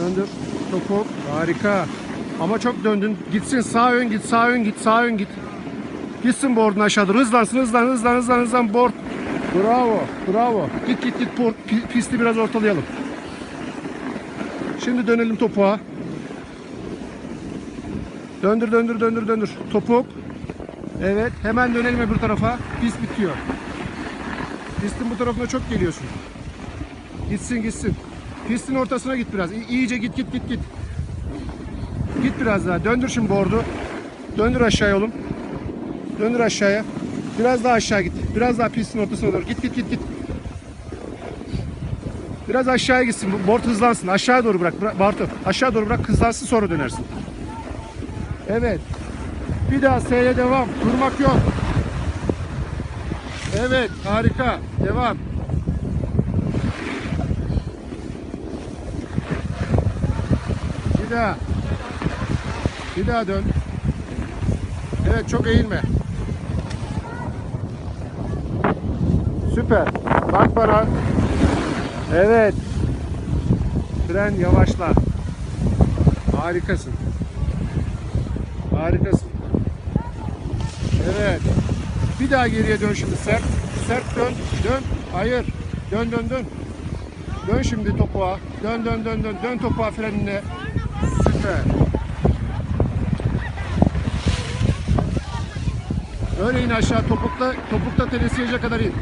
Döndür. Topuk. Harika. Ama çok döndün. Gitsin sağ ön git, sağ ön git, sağ ön git. Gitsin board'un aşağıda. Hızlansın, hızlan, hızlan, hızlan, hızlan. Board. Bravo, bravo. Git git git. Board. Pi- Pisti biraz ortalayalım. Şimdi dönelim topuğa. Döndür, döndür, döndür, döndür. Topuk. Evet. Hemen dönelim öbür tarafa. Pist bitiyor. Pistin bu tarafına çok geliyorsun. Gitsin gitsin. Pistin ortasına git biraz. İ- İyice git git git git. Git biraz daha. Döndür şimdi board'u. Döndür aşağıya oğlum. Döndür aşağıya. Biraz daha aşağı git. Biraz daha pistin ortasına doğru. Git git git git. Biraz aşağıya gitsin. Bu board hızlansın. Aşağıya doğru bırak. bırak Bartu. Aşağı doğru bırak. Hızlansın sonra dönersin. Evet. Bir daha S'ye devam. Durmak yok. Evet. Harika. Devam. Bir daha. Bir daha dön. Evet çok eğilme. Süper. Bak bana. Evet. Fren yavaşla. Harikasın. Harikasın. Evet. Bir daha geriye dön şimdi sert. Sert dön. Dön. Hayır. Dön dön dön. Dön şimdi topuğa. Dön dön dön dön. Dön topuğa frenine. Süper. Öyle in aşağı topukta topukta telesiyece kadar in.